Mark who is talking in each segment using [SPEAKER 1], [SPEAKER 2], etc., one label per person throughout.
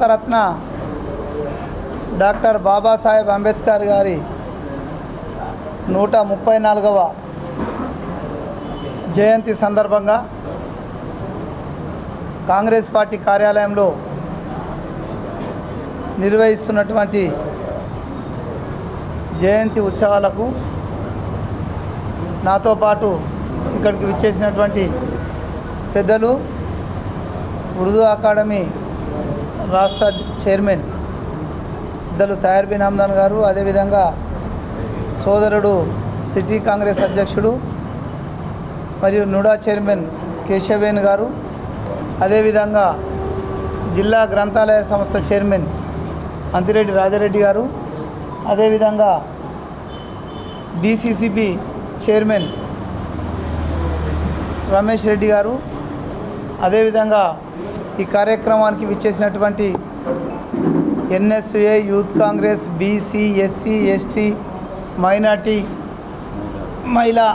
[SPEAKER 1] Bharat Ratna doctor Babasaheb Ambedkar గారి నూట ముప్పై నాలుగవ జయంతి సందర్భంగా కాంగ్రెస్ పార్టీ కార్యాలయంలో నిర్వహిస్తున్నటువంటి జయంతి ఉత్సవాలకు నాతో పాటు ఇక్కడికి విచ్చేసినటువంటి పెద్దలు ఉర్దూ అకాడమీ రాష్ట్ర చైర్మన్ పెద్దలు తయార్ బిన్ గారు అదేవిధంగా సోదరుడు సిటీ కాంగ్రెస్ అధ్యక్షుడు మరియు నుడా చైర్మన్ కేశవేన్ గారు అదేవిధంగా జిల్లా గ్రంథాలయ సంస్థ చైర్మన్ అంతిరెడ్డి రాజారెడ్డి గారు అదేవిధంగా డిసిసిబి చైర్మన్ రమేష్ రెడ్డి గారు అదేవిధంగా ఈ కార్యక్రమానికి విచ్చేసినటువంటి NSA youth Congress BC SC ST minority మహిళా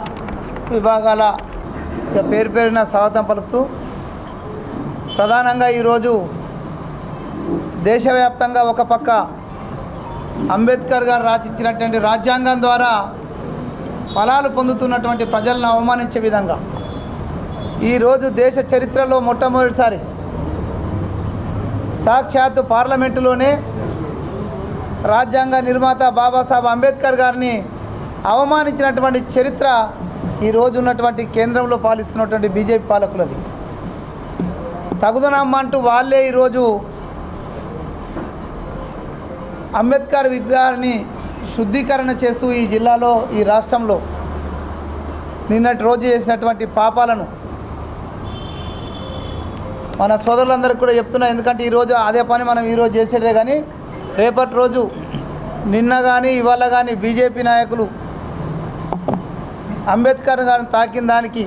[SPEAKER 1] విభాగాల పేరు పేరున స్వాగతం పలుకుతూ ప్రధానంగా ఈరోజు దేశవ్యాప్తంగా ఒక పక్క అంబేద్కర్ గారు రాసిచ్చినటువంటి రాజ్యాంగం ద్వారా ఫలాలు పొందుతున్నటువంటి ప్రజలను అవమానించే విధంగా. ఈరోజు దేశ చరిత్రలో మొట్టమొదటిసారి సాక్షాత్తు పార్లమెంటులోనే రాజ్యాంగ నిర్మాత బాబాసాహెబ్ అంబేద్కర్ గారిని అవమానించినటువంటి చరిత్ర ఈరోజు ఉన్నటువంటి కేంద్రంలో పాలిస్తున్నటువంటి బీజేపీ పాలకులది. తగుదనమ్మంటూ వాళ్ళే ఈరోజు అంబేద్కర్ విగ్రహాన్ని శుద్ధీకరణ చేస్తూ ఈ జిల్లాలో ఈ రాష్ట్రంలో నిన్నటి రోజు చేసినటువంటి పాపాలను మన సోదరులందరికీ కూడా చెప్తున్నా ఎందుకంటే ఈరోజు అదే పని మనం ఈరోజు చేసేదే కానీ రేపటి రోజు నిన్న కానీ ఇవాళ కానీ బీజేపీ నాయకులు అంబేద్కర్ గారిని తాకిన దానికి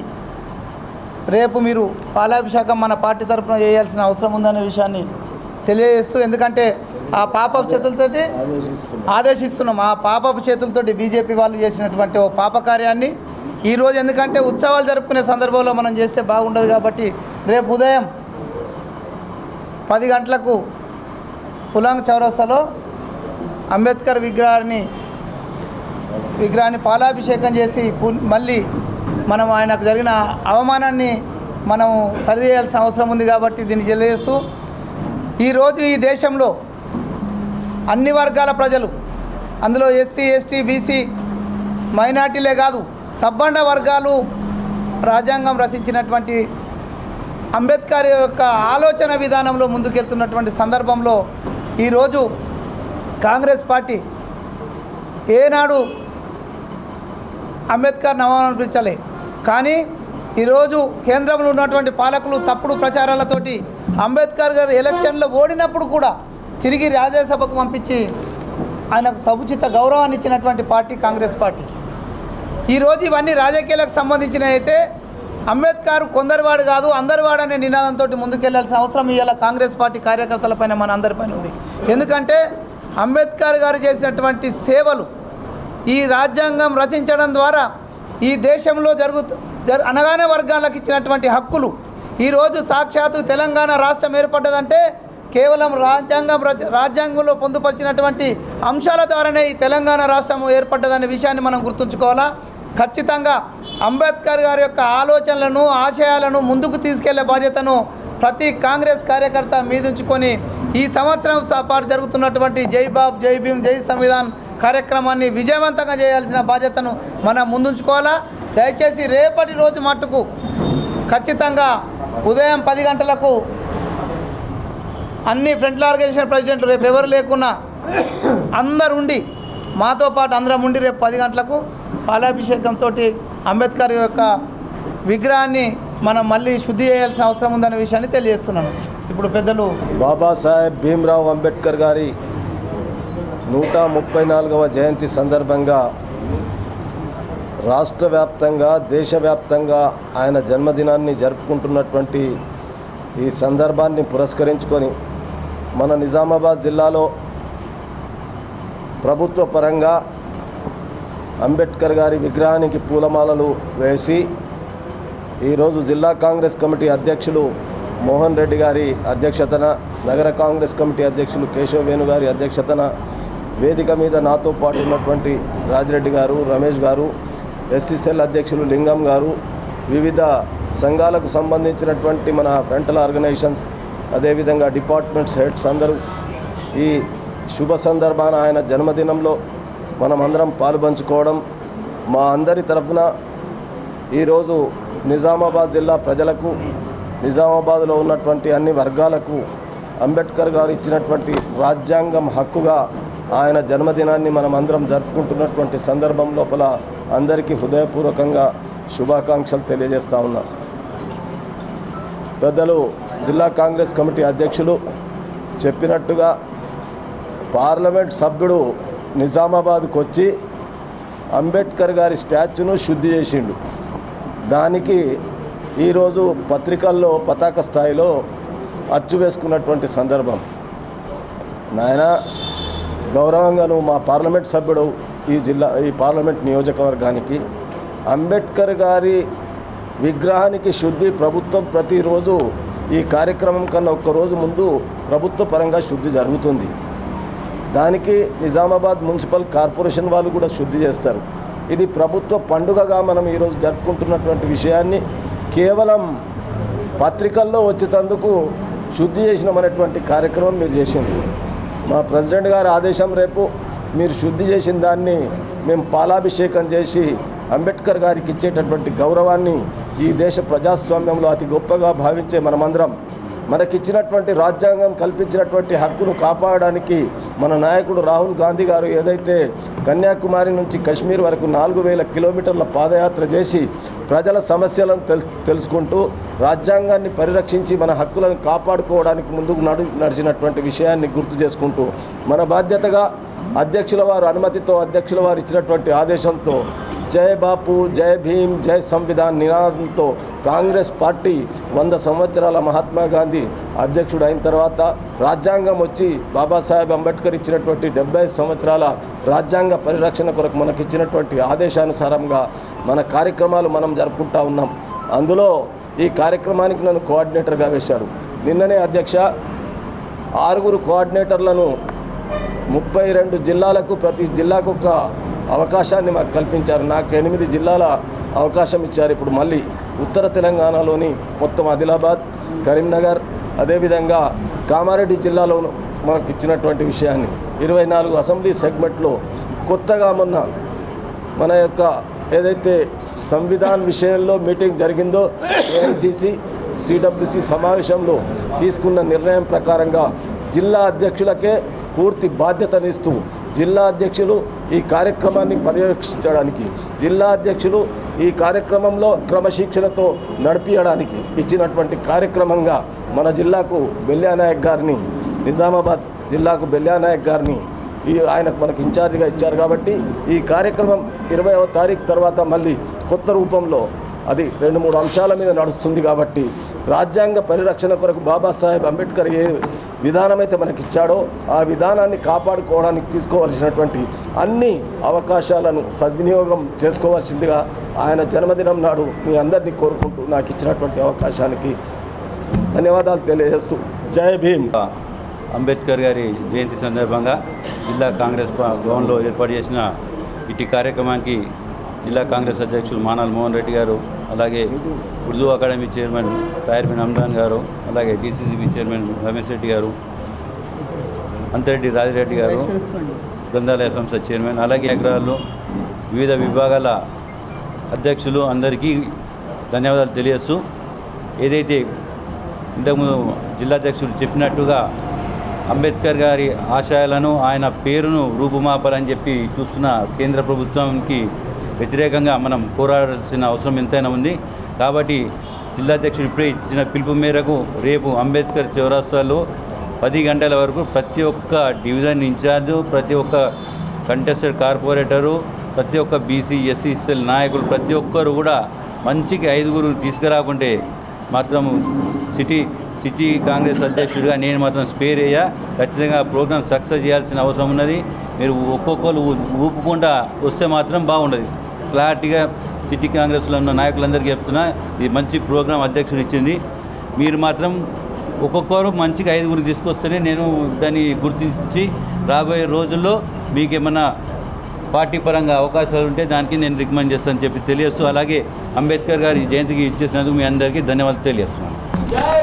[SPEAKER 1] రేపు మీరు పాలాభిషేకం మన పార్టీ తరఫున చేయాల్సిన అవసరం ఉందనే విషయాన్ని తెలియజేస్తూ ఎందుకంటే ఆ పాపపు చేతులతోటి ఆదేశిస్తున్నాం. ఆ పాపపు చేతులతోటి బీజేపీ వాళ్ళు చేసినటువంటి ఓ పాప కార్యాన్ని ఈరోజు ఎందుకంటే ఉత్సవాలు జరుపుకునే సందర్భంలో మనం చేస్తే బాగుండదు కాబట్టి రేపు ఉదయం పది గంటలకు పులాంగ్ చౌరస్తాలో అంబేద్కర్ విగ్రహాన్ని విగ్రహాన్ని పాలాభిషేకం చేసి మళ్ళీ మనం ఆయనకు జరిగిన అవమానాన్ని మనం సరిచేయాల్సిన అవసరం ఉంది కాబట్టి దీన్ని తెలియజేస్తూ ఈరోజు ఈ దేశంలో అన్ని వర్గాల ప్రజలు అందులో ఎస్సీ ఎస్టీ బీసీ మైనార్టీలే కాదు సబ్బండ వర్గాలు రాజ్యాంగం రచించినటువంటి అంబేద్కర్ యొక్క ఆలోచన విధానంలో ముందుకెళ్తున్నటువంటి సందర్భంలో ఈరోజు కాంగ్రెస్ పార్టీ ఏనాడు అంబేద్కర్ నవమనిపించలే కానీ ఈరోజు కేంద్రంలో ఉన్నటువంటి పాలకులు తప్పుడు ప్రచారాలతోటి అంబేద్కర్ గారు ఎలక్షన్లో ఓడినప్పుడు కూడా తిరిగి రాజ్యసభకు పంపించి ఆయనకు సముచిత గౌరవాన్ని ఇచ్చినటువంటి పార్టీ కాంగ్రెస్ పార్టీ. ఈరోజు ఇవన్నీ రాజకీయాలకు సంబంధించినవి అయితే అంబేద్కర్ కొందరివాడు కాదు అందరివాడు అనే నినాదంతో ముందుకెళ్ళాల్సిన అవసరం ఇవాళ కాంగ్రెస్ పార్టీ కార్యకర్తలపైన మన అందరిపైన ఉంది. ఎందుకంటే అంబేద్కర్ గారు చేసినటువంటి సేవలు ఈ రాజ్యాంగం రచించడం ద్వారా ఈ దేశంలో జరుగుతు అనగానే వర్గాలకు ఇచ్చినటువంటి హక్కులు ఈరోజు సాక్షాత్తు తెలంగాణ రాష్ట్రం ఏర్పడ్డదంటే కేవలం రాజ్యాంగం రాజ్యాంగంలో పొందుపరిచినటువంటి అంశాల ద్వారానే ఈ తెలంగాణ రాష్ట్రం ఏర్పడ్డదనే విషయాన్ని మనం గుర్తుంచుకోవాలా? ఖచ్చితంగా అంబేద్కర్ గారి యొక్క ఆలోచనలను ఆశయాలను ముందుకు తీసుకెళ్ళే బాధ్యతను ప్రతి కాంగ్రెస్ కార్యకర్త మీదుంచుకొని ఈ సంవత్సరం పాటు జరుగుతున్నటువంటి జై బాబ్ జై భీమ్ జై సంవిధాన్ కార్యక్రమాన్ని విజయవంతంగా చేయాల్సిన బాధ్యతను మనం ముందుంచుకోవాలా? దయచేసి రేపటి రోజు మట్టుకు ఖచ్చితంగా ఉదయం పది గంటలకు అన్ని ఫ్రంట్ల ఆర్గనైజేషన్ ప్రెసిడెంట్లు రేపు ఎవరు లేకున్నా అందరు ఉండి మాతో పాటు అందరం ఉండి రేపు పది గంటలకు పాలాభిషేకంతో అంబేద్కర్ యొక్క విగ్రహాన్ని మనం మళ్ళీ శుద్ధి చేయాల్సిన అవసరం ఉందనే విషయాన్ని తెలియజేస్తున్నాను. ఇప్పుడు పెద్దలు
[SPEAKER 2] బాబాసాహెబ్ భీమ్రావ్ అంబేద్కర్ గారి నూట ముప్పై నాలుగవ జయంతి సందర్భంగా రాష్ట్ర వ్యాప్తంగా దేశవ్యాప్తంగా ఆయన జన్మదినాన్ని జరుపుకుంటున్నటువంటి ఈ సందర్భాన్ని పురస్కరించుకొని మన నిజామాబాద్ జిల్లాలో ప్రభుత్వ పరంగా అంబేద్కర్ గారి విగ్రహానికి పూలమాలలు వేసి ఈరోజు జిల్లా కాంగ్రెస్ కమిటీ అధ్యక్షులు మోహన్ రెడ్డి గారి అధ్యక్షతన నగర కాంగ్రెస్ కమిటీ అధ్యక్షులు కేశవ వేణు గారి అధ్యక్షతన వేదిక మీద నాతో పాటు ఉన్నటువంటి రాజిరెడ్డి గారు రమేష్ గారు ఎస్సీసెల్ అధ్యక్షులు లింగం గారు వివిధ సంఘాలకు సంబంధించినటువంటి మన ఫ్రంటల్ ఆర్గనైజేషన్స్ అదేవిధంగా డిపార్ట్మెంట్స్ హెడ్స్ అందరూ ఈ శుభ సందర్భాన ఆయన జన్మదినంలో మనం అందరం పాలుపంచుకోవడం మా అందరి తరఫున ఈరోజు నిజామాబాద్ జిల్లా ప్రజలకు నిజామాబాద్లో ఉన్నటువంటి అన్ని వర్గాలకు అంబేద్కర్ గారు ఇచ్చినటువంటి రాజ్యాంగం హక్కుగా ఆయన జన్మదినాన్ని మనం అందరం జరుపుకుంటున్నటువంటి సందర్భం లోపల అందరికీ హృదయపూర్వకంగా శుభాకాంక్షలు తెలియజేస్తూ ఉన్నాం. పెద్దలు జిల్లా కాంగ్రెస్ కమిటీ అధ్యక్షులు చెప్పినట్టుగా పార్లమెంట్ సభ్యుడు నిజామాబాద్కు వచ్చి అంబేద్కర్ గారి స్టాచ్యూను శుద్ధి చేసిండు. దానికి ఈరోజు పత్రికల్లో పతాక స్థాయిలో అచ్చు వేసుకున్నటువంటి సందర్భం. నాయన గౌరవంగా నువ్వు మా పార్లమెంట్ సభ్యుడు ఈ జిల్లా ఈ పార్లమెంట్ నియోజకవర్గానికి అంబేద్కర్ గారి విగ్రహానికి శుద్ధి ప్రభుత్వం ప్రతిరోజు ఈ కార్యక్రమం కన్నా ఒక్కరోజు ముందు ప్రభుత్వ పరంగా శుద్ధి జరుగుతుంది. దానికి నిజామాబాద్ మున్సిపల్ కార్పొరేషన్ వాళ్ళు కూడా శుద్ధి చేస్తారు. ఇది ప్రభుత్వ పండుగగా మనం ఈరోజు జరుపుకుంటున్నటువంటి విషయాన్ని కేవలం పత్రికల్లో వచ్చేటందుకు శుద్ధి చేసినామనేటువంటి కార్యక్రమం మీరు చేసింది మా ప్రెసిడెంట్ గారి ఆదేశం రేపు మీరు శుద్ధి చేసిన దాన్ని మేము పాలాభిషేకం చేసి అంబేద్కర్ గారికి ఇచ్చేటటువంటి గౌరవాన్ని ఈ దేశ ప్రజాస్వామ్యంలో అతి గొప్పగా భావించే మనమందరం మనకిచ్చినటువంటి రాజ్యాంగం కల్పించినటువంటి హక్కును కాపాడడానికి మన నాయకుడు రాహుల్ గాంధీ గారు ఏదైతే కన్యాకుమారి నుంచి కశ్మీర్ వరకు నాలుగు వేల కిలోమీటర్ల పాదయాత్ర చేసి ప్రజల సమస్యలను తెల్ తెలుసుకుంటూ రాజ్యాంగాన్ని పరిరక్షించి మన హక్కులను కాపాడుకోవడానికి ముందుకు నడు నడిచినటువంటి విషయాన్ని గుర్తు చేసుకుంటూ మన బాధ్యతగా అధ్యక్షుల వారు అనుమతితో అధ్యక్షుల వారు ఇచ్చినటువంటి ఆదేశంతో జై బాపు జై భీమ్ జై సంవిధాన్ నినాదంతో కాంగ్రెస్ పార్టీ వంద సంవత్సరాల మహాత్మా గాంధీ అధ్యక్షుడు అయిన తర్వాత రాజ్యాంగం వచ్చి బాబాసాహెబ్ అంబేద్కర్ ఇచ్చినటువంటి డెబ్బై సంవత్సరాల రాజ్యాంగ పరిరక్షణ కొరకు మనకి ఇచ్చినటువంటి ఆదేశానుసారంగా మన కార్యక్రమాలు మనం జరుపుకుంటా ఉన్నాం. అందులో ఈ కార్యక్రమానికి నన్ను కోఆర్డినేటర్గా వేశారు. నిన్ననే అధ్యక్ష ఆరుగురు కోఆర్డినేటర్లను ముప్పై రెండు జిల్లాలకు ప్రతి జిల్లాకు ఒక అవకాశాన్ని మాకు కల్పించారు. నాకు ఎనిమిది జిల్లాల అవకాశం ఇచ్చారు. ఇప్పుడు మళ్ళీ ఉత్తర తెలంగాణలోని మొత్తం ఆదిలాబాద్ కరీంనగర్ అదేవిధంగా కామారెడ్డి జిల్లాలో మనకు ఇచ్చినటువంటి విషయాన్ని ఇరవై నాలుగు అసెంబ్లీ సెగ్మెంట్లో కొత్తగా మొన్న మన యొక్క ఏదైతే సంవిధాన్ విషయంలో మీటింగ్ జరిగిందో ఏఐసిసి సిడబ్ల్యూసి సమావేశంలో తీసుకున్న నిర్ణయం ప్రకారంగా జిల్లా అధ్యక్షులకే పూర్తి బాధ్యతనిస్తూ జిల్లా అధ్యక్షులు ఈ కార్యక్రమాన్ని పర్యవేక్షించడానికి జిల్లా అధ్యక్షులు ఈ కార్యక్రమంలో క్రమశిక్షణతో నడిపించడానికి ఇచ్చినటువంటి కార్యక్రమంగా మన జిల్లాకు బెల్యానాయక్ గారిని నిజామాబాద్ జిల్లాకు బెల్యానాయక్ గారిని ఈ ఆయనకు మనకు ఇన్ఛార్జిగా ఇచ్చారు కాబట్టి ఈ కార్యక్రమం ఇరవైవ తారీఖు తర్వాత మళ్ళీ కొత్త రూపంలో అది రెండు మూడు అంశాల మీద నడుస్తుంది కాబట్టి రాజ్యాంగ పరిరక్షణ కొరకు బాబాసాహెబ్ అంబేద్కర్ ఏ విధానమైతే మనకిచ్చాడో ఆ విధానాన్ని కాపాడుకోవడానికి తీసుకోవాల్సినటువంటి అన్ని అవకాశాలను సద్వినియోగం చేసుకోవాల్సిందిగా ఆయన జన్మదినం నాడు మీ అందరినీ కోరుకుంటూ నాకు ఇచ్చినటువంటి అవకాశానికి ధన్యవాదాలు తెలియజేస్తూ జై భీమ్.
[SPEAKER 3] అంబేద్కర్ గారి జయంతి సందర్భంగా జిల్లా కాంగ్రెస్ భవన్లో ఏర్పాటు చేసిన ఇటు కార్యక్రమానికి జిల్లా కాంగ్రెస్ అధ్యక్షులు మానాల్ మోహన్ రెడ్డి గారు అలాగే ఉర్దూ అకాడమీ చైర్మన్ తాయిర్బిన్ అమ్రాన్ గారు అలాగే డీసీసీబీ చైర్మన్ రమేష్ రెడ్డి గారు అంతరెడ్డి రాజిరెడ్డి గారు గ్రంథాలయ సంస్థ చైర్మన్ అలాగే అగ్రహాల్లో వివిధ విభాగాల అధ్యక్షులు అందరికీ ధన్యవాదాలు తెలియస్తూ ఏదైతే ఇంతకుముందు జిల్లాధ్యక్షుడు చెప్పినట్టుగా అంబేద్కర్ గారి ఆశయాలను ఆయన పేరును రూపుమాపాలని చెప్పి చూస్తున్న కేంద్ర ప్రభుత్వానికి వ్యతిరేకంగా మనం పోరాడాల్సిన అవసరం ఎంతైనా ఉంది. కాబట్టి జిల్లాధ్యక్షుడు ఇప్పుడే ఇచ్చిన పిలుపు మేరకు రేపు అంబేద్కర్ చౌరాస్తాలో పది గంటల వరకు ప్రతి ఒక్క డివిజన్ ఇన్ఛార్జు ప్రతి ఒక్క కంటెస్టెడ్ కార్పొరేటరు ప్రతి ఒక్క బీసీ ఎస్సీ ఎస్ఎల్ నాయకులు ప్రతి ఒక్కరు కూడా మంచికి ఐదుగురు తీసుకురాకుంటే మాత్రం సిటీ సిటీ కాంగ్రెస్ అధ్యక్షుడిగా నేను మాత్రం స్పేర్ అయ్యా. ఖచ్చితంగా ప్రోగ్రామ్ సక్సెస్ చేయాల్సిన అవసరం ఉన్నది. మీరు ఒక్కొక్కరు ఊపుకుండా వస్తే మాత్రం బాగుండదు. క్లారిటీగా సిటీ కాంగ్రెస్లో ఉన్న నాయకులందరికీ చెప్తున్నా ఇది మంచి ప్రోగ్రాం అధ్యక్షుడు ఇచ్చింది. మీరు మాత్రం ఒక్కొక్కరు మంచిగా ఐదుగురు తీసుకొస్తేనే నేను దాన్ని గుర్తించి రాబోయే రోజుల్లో మీకు ఏమన్నా పార్టీ పరంగా అవకాశాలు ఉంటే దానికి నేను రికమెండ్ చేస్తానని చెప్పి తెలియస్తూ అలాగే అంబేద్కర్ గారి జయంతికి ఇచ్చేసినందుకు మీ అందరికీ ధన్యవాదాలు తెలియస్తున్నాను